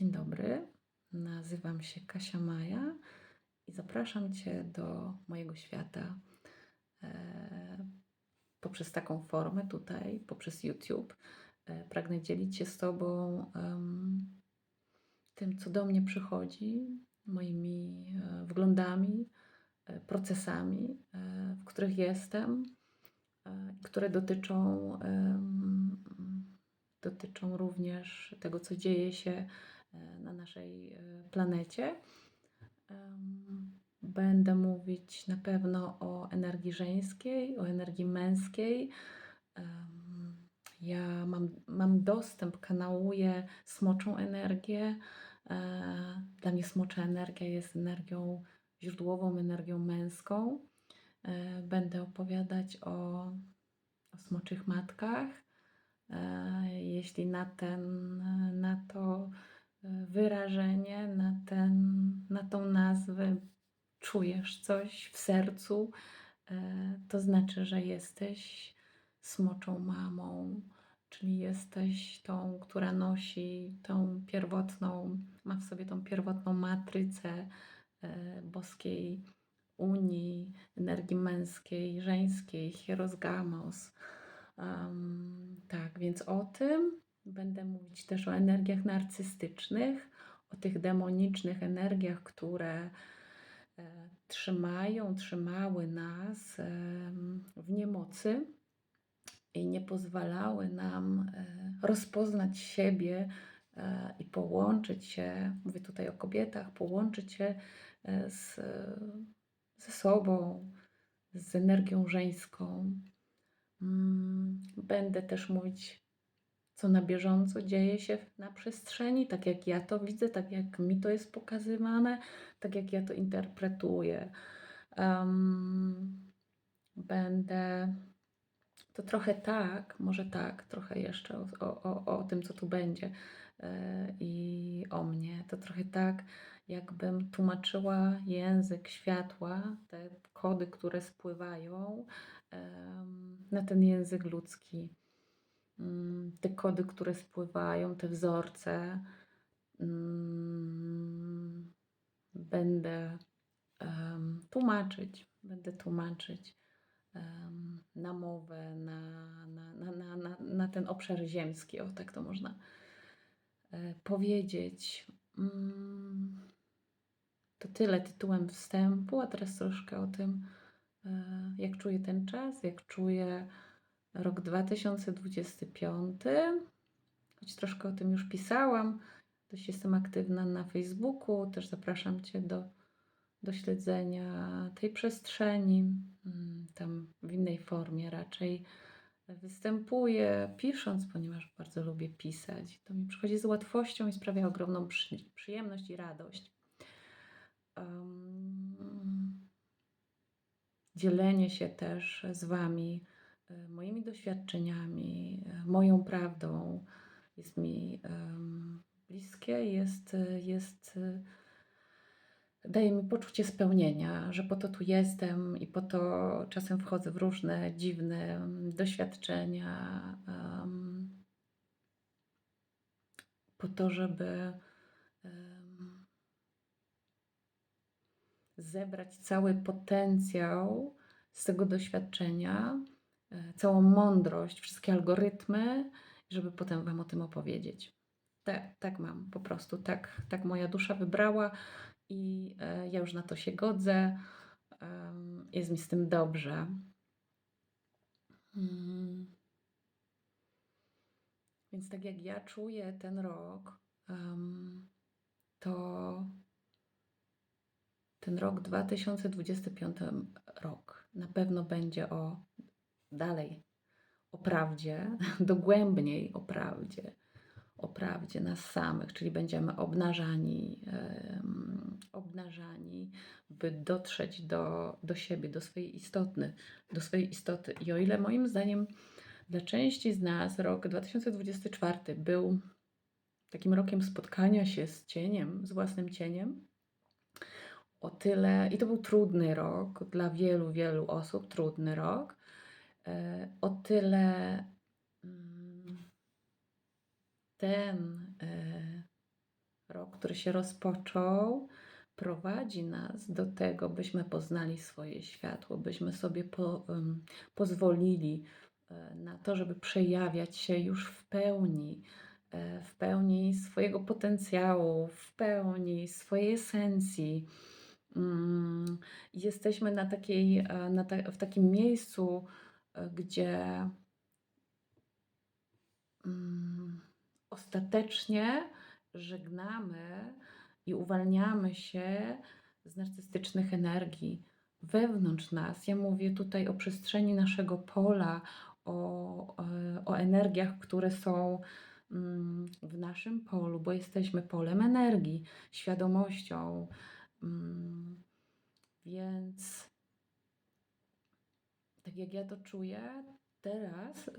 Dzień dobry, nazywam się Kasia Maja i zapraszam Cię do mojego świata e, poprzez taką formę tutaj, poprzez YouTube. E, pragnę dzielić się z Tobą tym, co do mnie przychodzi, moimi e, wglądami, e, procesami, e, w których jestem, e, które dotyczą, em, dotyczą również tego, co dzieje się e, na naszej e, planecie. Będę mówić na pewno o energii żeńskiej, o energii męskiej. Ja mam, mam dostęp, kanałuję smoczą energię. E, Dla mnie smocza energia jest energią źródłową, energią męską. E, Będę opowiadać o, o smoczych matkach. E, Jeśli na, ten, na to e, wyrażenie, na, ten, na tą nazwę czujesz coś w sercu, e, to znaczy, że jesteś smoczą mamą, czyli jesteś tą, która nosi tą pierwotną, ma w sobie tą pierwotną matrycę e, boskiej unii, energii męskiej, żeńskiej, hierosgamos. Um, tak, więc o tym będę mówić też o energiach narcystycznych, o tych demonicznych energiach, które e, trzymają, trzymały nas em, w niemocy i nie pozwalały nam e, rozpoznać siebie e, i połączyć się, mówię tutaj o kobietach, połączyć się e, z, ze sobą, z energią żeńską. Mm, Będę też mówić, co na bieżąco dzieje się na przestrzeni, tak jak ja to widzę, tak jak mi to jest pokazywane, tak jak ja to interpretuję. Em, będę to trochę tak, może tak, trochę jeszcze o, o, o, tym, co tu będzie e, i o mnie. To trochę tak, jakbym tłumaczyła język światła, te kody, które spływają em, na ten język ludzki. Mm, Te kody, które spływają, te wzorce. mm, Będę tłumaczyć, będę tłumaczyć na mowę, na, na, na, na, na, na ten obszar ziemski, o tak to można e, powiedzieć. Mm, To tyle tytułem wstępu, a teraz troszkę o tym, e, jak czuję ten czas, jak czuję rok 2025. Choć troszkę o tym już pisałam. Dość jestem aktywna na Facebooku. Też zapraszam Cię do, do śledzenia tej przestrzeni. Mm, Tam w innej formie raczej występuję pisząc, ponieważ bardzo lubię pisać. To mi przychodzi z łatwością i sprawia ogromną przy, przyjemność i radość. Um, dzielenie się też z Wami moimi doświadczeniami, moją prawdą jest mi bliskie, jest, jest, daje mi poczucie spełnienia, że po to tu jestem i po to czasem wchodzę w różne dziwne doświadczenia, po to, żeby zebrać cały potencjał z tego doświadczenia, całą mądrość, wszystkie algorytmy, żeby potem Wam o tym opowiedzieć. Tak, tak mam po prostu, tak, tak moja dusza wybrała i e, ja już na to się godzę. Jest mi z tym dobrze. Mm. Więc tak jak ja czuję ten rok, to ten rok 2025 rok na pewno będzie o dalej o prawdzie, dogłębniej o prawdzie, o prawdzie nas samych, czyli będziemy obnażani, obnażani, by dotrzeć do, do siebie, do swojej istoty, do swojej istoty. I o ile moim zdaniem dla części z nas rok 2024 był takim rokiem spotkania się z cieniem, z własnym cieniem, o tyle, i to był trudny rok dla wielu, wielu osób, trudny rok, o tyle mm, ten e, rok, który się rozpoczął, prowadzi nas do tego, byśmy poznali swoje światło, byśmy sobie po, pozwolili e, na to, żeby przejawiać się już w pełni, e, w pełni swojego potencjału, w pełni swojej esencji. Mm, Jesteśmy na takiej, e, na ta, w takim miejscu, e, gdzie mm, ostatecznie żegnamy i uwalniamy się z narcystycznych energii wewnątrz nas. Ja mówię tutaj o przestrzeni naszego pola, o, e, o energiach, które są mm, w naszym polu, bo jesteśmy polem energii, świadomością. Mm, Więc tak jak ja to czuję teraz,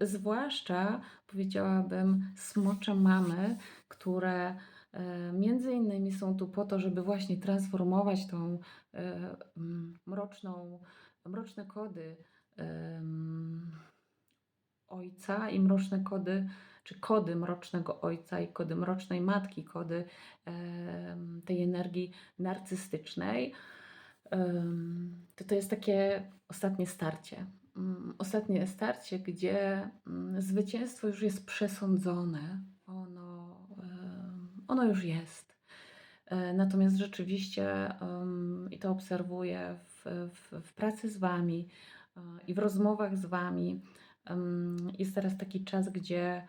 zwłaszcza powiedziałabym smocze mamy, które e, między innymi są tu po to, żeby właśnie transformować tą e, mroczną, mroczne kody em, ojca i mroczne kody, czy kody mrocznego ojca i kody mrocznej matki, kody tej energii narcystycznej to to jest takie ostatnie starcie. Mm, Ostatnie starcie, gdzie mm, zwycięstwo już jest przesądzone. Ono, ono już jest. E, Natomiast rzeczywiście, i to obserwuję w, w, w pracy z Wami e, i w rozmowach z Wami, jest teraz taki czas, gdzie,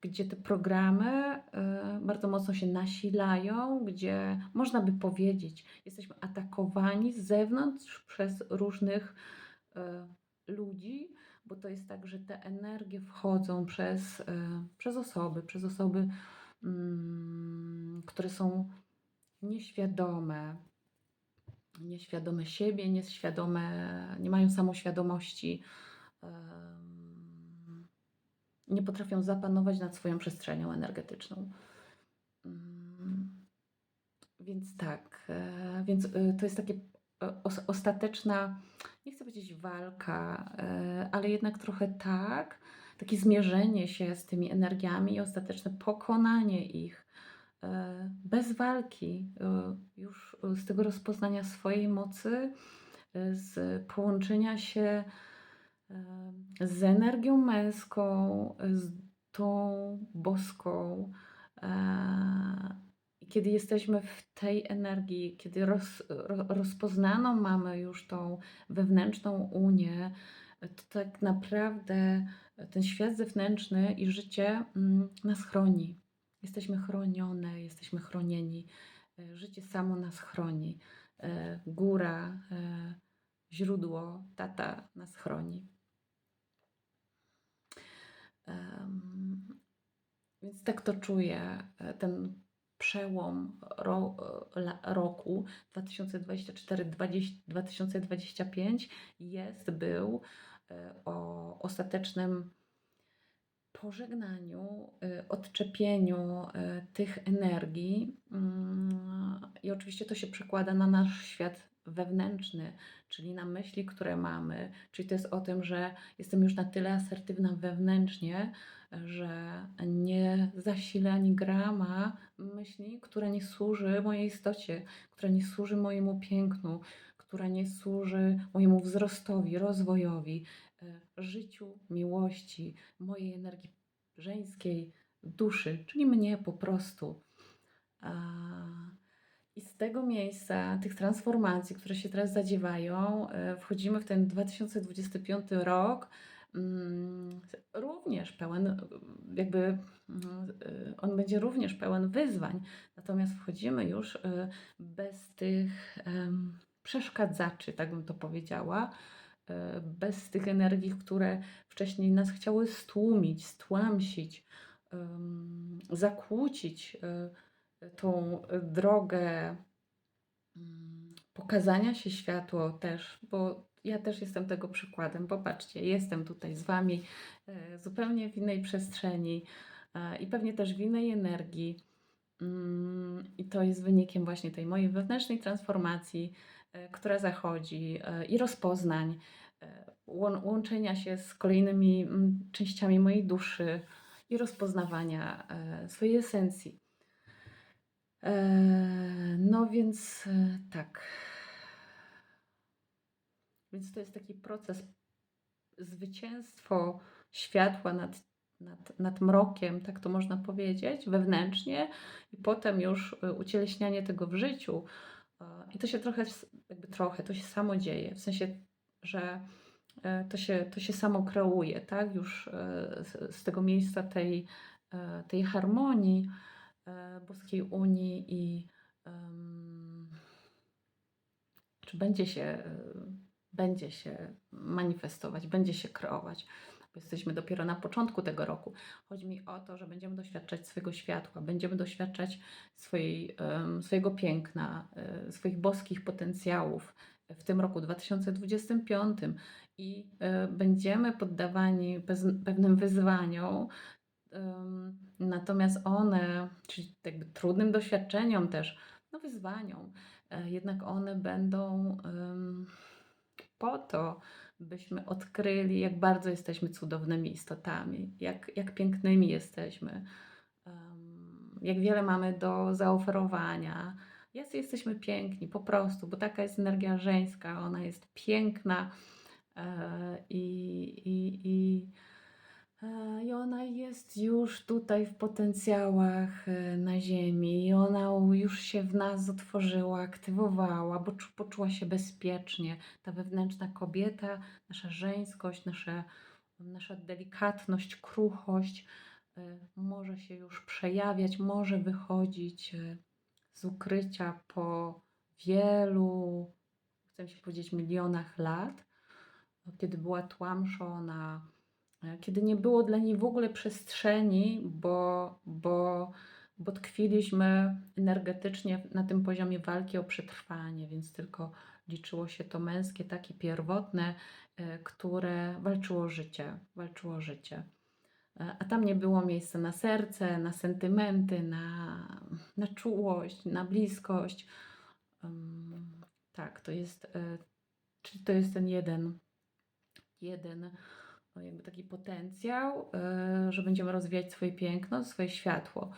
gdzie te programy e, bardzo mocno się nasilają, gdzie można by powiedzieć, jesteśmy atakowani z zewnątrz przez różnych e, ludzi, bo to jest tak, że te energie wchodzą przez, e, przez osoby, przez osoby, mm, które są nieświadome, nieświadome siebie, nieświadome, nie mają samoświadomości, nie potrafią zapanować nad swoją przestrzenią energetyczną. Mm, Więc tak, e, więc e, to jest takie e, os- ostateczna, nie chcę powiedzieć walka, ale jednak trochę tak, takie zmierzenie się z tymi energiami i ostateczne pokonanie ich bez walki, już z tego rozpoznania swojej mocy, z połączenia się z energią męską, z tą boską. e, kiedy jesteśmy w tej energii, kiedy roz, ro, rozpoznaną mamy już tą wewnętrzną unię, to tak naprawdę ten świat zewnętrzny i życie mm, nas chroni. Jesteśmy chronione, jesteśmy chronieni. E, Życie samo nas chroni. E, Góra, źródło, tata nas chroni. Więc tak to czuję, e, ten przełom ro, e, roku 2024-2025 jest, był e, o ostatecznym pożegnaniu, odczepieniu tych energii. Mm, I oczywiście to się przekłada na nasz świat wewnętrzny, czyli na myśli, które mamy. Czyli to jest o tym, że jestem już na tyle asertywna wewnętrznie, że nie zasilę ani grama myśli, która nie służy mojej istocie, która nie służy mojemu pięknu, która nie służy mojemu wzrostowi, rozwojowi, e, życiu, miłości, mojej energii żeńskiej, duszy, czyli mnie po prostu. A- I z tego miejsca, tych transformacji, które się teraz zadziewają, e, wchodzimy w ten 2025 rok, mm, również pełen, e, jakby mm, e, on będzie również pełen wyzwań, natomiast wchodzimy już bez tych przeszkadzaczy, tak bym to powiedziała, bez tych energii, które wcześniej nas chciały stłumić, stłamsić, zakłócić tą drogę mm, pokazania się światło też, bo ja też jestem tego przykładem. Popatrzcie, jestem tutaj z Wami e, zupełnie w innej przestrzeni e, i pewnie też w innej energii. Mm, I to jest wynikiem właśnie tej mojej wewnętrznej transformacji, e, która zachodzi i rozpoznań, łą- łączenia się z kolejnymi mm, częściami mojej duszy i rozpoznawania swojej esencji. Eee, no więc e, tak. Więc to jest taki proces, zwycięstwo światła nad, nad, nad mrokiem, tak to można powiedzieć, wewnętrznie, i potem już e, ucieleśnianie tego w życiu. E, I to się trochę, jakby trochę, to się samo dzieje, w sensie, że e, to się, to się samo kreuje, tak? Już e, z, z tego miejsca tej, e, tej harmonii, e, boskiej unii i czy będzie się, e, będzie się manifestować, będzie się kreować. Bo jesteśmy dopiero na początku tego roku. Chodzi mi o to, że będziemy doświadczać swojego światła, będziemy doświadczać swojej, swojego piękna, e, swoich boskich potencjałów w tym roku 2025 i e, będziemy poddawani pewnym wyzwaniom, Natomiast one, czyli jakby trudnym doświadczeniom też, no wyzwaniom, e, jednak one będą po to, byśmy odkryli, jak bardzo jesteśmy cudownymi istotami, jak, jak pięknymi jesteśmy, jak wiele mamy do zaoferowania. Jacy jesteśmy piękni, po prostu, bo taka jest energia żeńska, ona jest piękna e, i, i, i I ona jest już tutaj w potencjałach e, na Ziemi, i ona już się w nas otworzyła, aktywowała, bo czu- poczuła się bezpiecznie. Ta wewnętrzna kobieta, nasza żeńskość, nasze, nasza delikatność, kruchość e, może się już przejawiać, może wychodzić e, z ukrycia po wielu, chcę się powiedzieć, milionach lat, kiedy była tłamszona E, kiedy nie było dla niej w ogóle przestrzeni, bo, bo, bo tkwiliśmy energetycznie na tym poziomie walki o przetrwanie, więc tylko liczyło się to męskie, takie pierwotne, e, które walczyło o życie, walczyło o życie. E, A tam nie było miejsca na serce, na sentymenty, na, na czułość, na bliskość. Tak, to jest, e, czyli to jest ten jeden, jeden jakby taki potencjał, y, że będziemy rozwijać swoje piękno, swoje światło.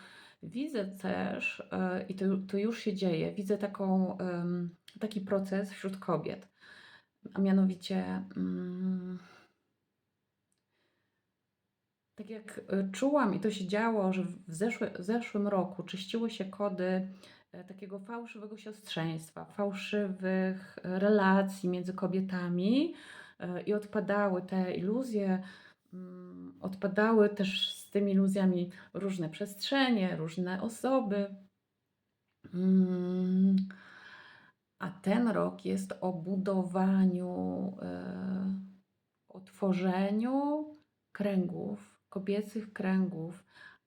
Widzę też, y, i to, to już się dzieje, widzę taką, taki proces wśród kobiet, a mianowicie mm, tak jak y, czułam i to się działo, że w zeszły, w zeszłym roku czyściły się kody e, takiego fałszywego siostrzeństwa, fałszywych relacji między kobietami e, i odpadały te iluzje, mm, odpadały też z tymi iluzjami różne przestrzenie, różne osoby. Mm, A ten rok jest o budowaniu, e, o tworzeniu kręgów, kobiecych kręgów,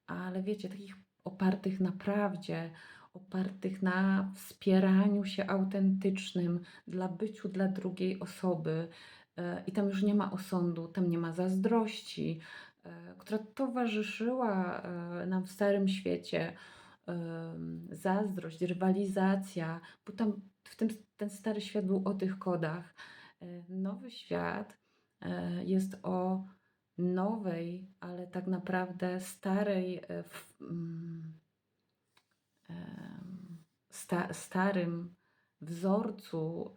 ale wiecie, takich opartych na prawdzie, opartych na wspieraniu się autentycznym, dla byciu dla drugiej osoby. E, I tam już nie ma osądu, tam nie ma zazdrości, e, która towarzyszyła e, nam w Starym Świecie. Zazdrość, rywalizacja, bo tam w tym ten Stary Świat był o tych kodach. Nowy świat jest o nowej, ale tak naprawdę starej, mm, sta, starym wzorcu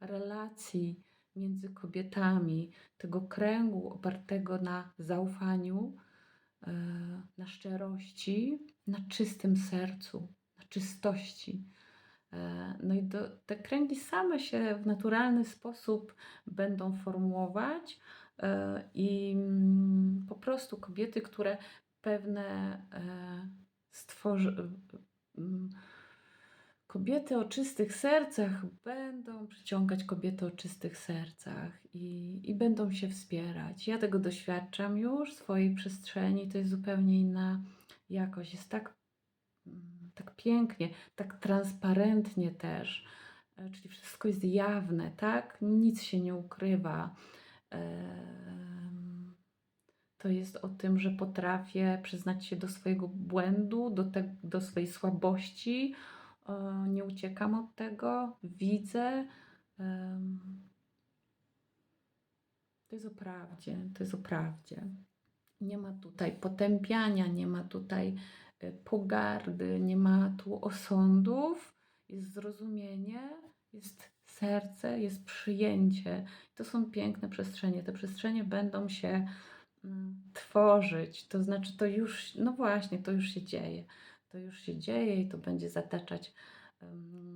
relacji między kobietami, tego kręgu opartego na zaufaniu, e, na szczerości, na czystym sercu, na czystości. E, No i do, te kręgi same się w naturalny sposób będą formułować e, i mm, po prostu kobiety, które pewne stworzy, mm, kobiety o czystych sercach będą przyciągać kobiety o czystych sercach i, i będą się wspierać. Ja tego doświadczam już w swojej przestrzeni, to jest zupełnie inna jakość. Jest tak, mm, tak pięknie, tak transparentnie też, e, czyli wszystko jest jawne, tak? Nic się nie ukrywa. To jest o tym, że potrafię przyznać się do swojego błędu, do, te, do swojej słabości. E, Nie uciekam od tego, widzę. To jest o prawdzie, to jest o prawdzie. Nie ma tutaj potępiania, nie ma tutaj y, pogardy, nie ma tu osądów, jest zrozumienie, jest serce, jest przyjęcie. To są piękne przestrzenie. Te przestrzenie będą się mm, tworzyć, to znaczy to już, no właśnie, to już się dzieje. To już się dzieje i to będzie zataczać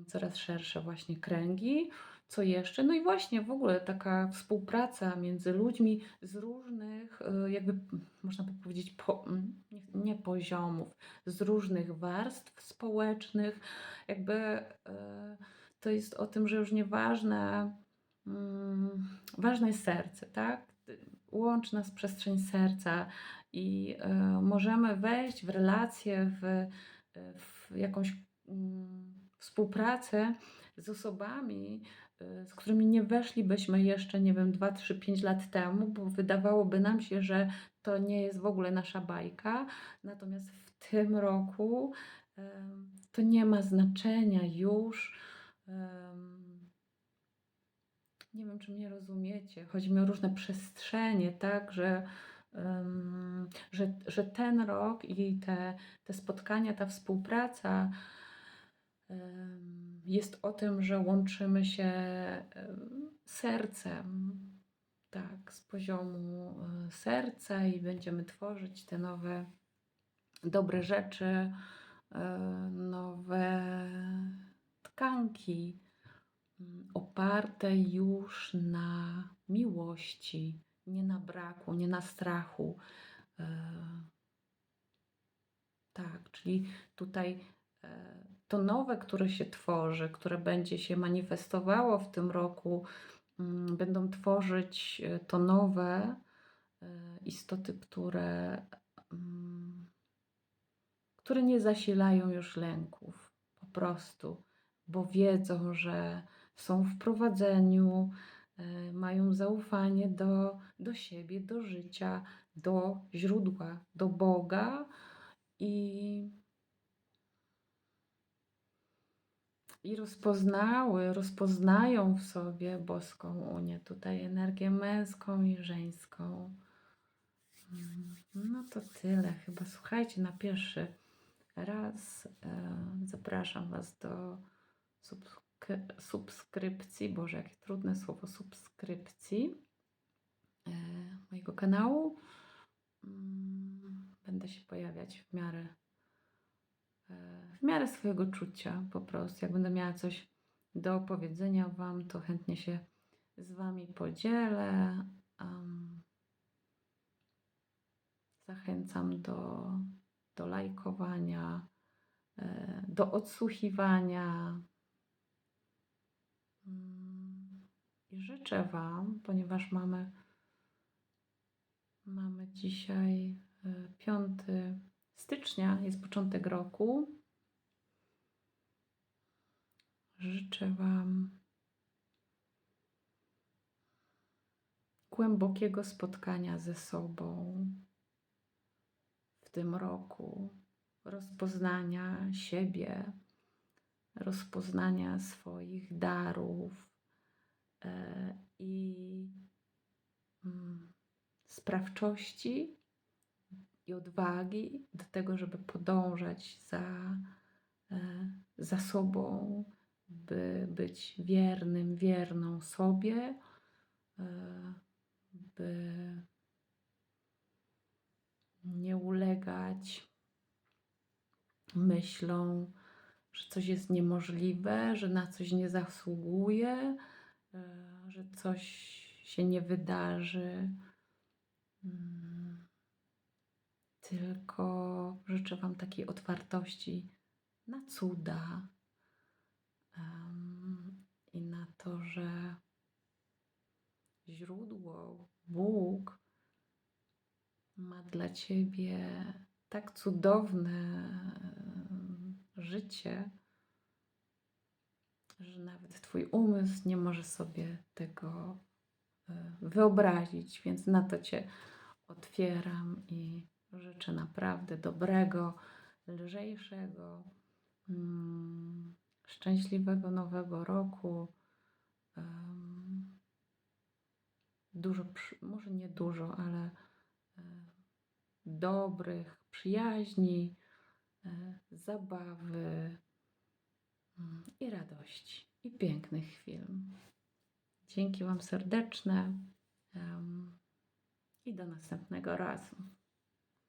coraz szersze właśnie kręgi. Co jeszcze? No i właśnie w ogóle taka współpraca między ludźmi z różnych, y, jakby można by powiedzieć, po, nie, poziomów, z różnych warstw społecznych. Jakby y, to jest o tym, że już nieważne, mm, ważne jest serce, tak? Łączy nas przestrzeń serca i y, możemy wejść w relacje, w, w jakąś mm, współpracę z osobami, y, z którymi nie weszlibyśmy jeszcze, nie wiem, 2, 3, 5 lat temu, bo wydawałoby nam się, że to nie jest w ogóle nasza bajka. Natomiast w tym roku to nie ma znaczenia już. Nie wiem, czy mnie rozumiecie. Chodzi mi o różne przestrzenie, tak, że, że, że ten rok i te, te spotkania, ta współpraca jest o tym, że łączymy się em, sercem, tak, z poziomu e, serca i będziemy tworzyć te nowe, dobre rzeczy, e, nowe tkanki mm, oparte już na miłości, nie na braku, nie na strachu. E, Tak, czyli tutaj e, to nowe, które się tworzy, które będzie się manifestowało w tym roku, mm, będą tworzyć e, to nowe istoty, które, mm, które nie zasilają już lęków, po prostu, bo wiedzą, że są w prowadzeniu, mają zaufanie do, do siebie, do życia, do źródła, do Boga i i rozpoznały, rozpoznają w sobie boską Unię, tutaj energię męską i żeńską. Mm, No to tyle chyba. Słuchajcie, na pierwszy raz e, zapraszam Was do subskry- subskrypcji, Boże, jakie trudne słowo, subskrypcji e, mojego kanału. Mm, Będę się pojawiać w miarę e, w miarę swojego czucia po prostu. Jak będę miała coś do opowiedzenia Wam, to chętnie się z Wami podzielę. Zachęcam do, do lajkowania, e, do odsłuchiwania. Mm, I życzę Wam, ponieważ mamy, mamy dzisiaj e, 5 stycznia, jest początek roku. Życzę Wam głębokiego spotkania ze sobą w tym roku, rozpoznania siebie, rozpoznania swoich darów e, i mm, sprawczości i odwagi do tego, żeby podążać za, e, za sobą, by być wiernym, wierną sobie, e, by nie ulegać myślom, że coś jest niemożliwe, że na coś nie zasługuje, e, że coś się nie wydarzy. Mm, Tylko życzę Wam takiej otwartości na cuda i na to, że źródło, Bóg ma dla Ciebie tak cudowne życie, że nawet Twój umysł nie może sobie tego e, wyobrazić, więc na to Cię otwieram i życzę naprawdę dobrego, lżejszego, mm, szczęśliwego nowego roku. Dużo, może nie dużo, ale e, dobrych przyjaźni, zabawy mm, i radości i pięknych chwil. Dzięki Wam serdeczne i do następnego razu.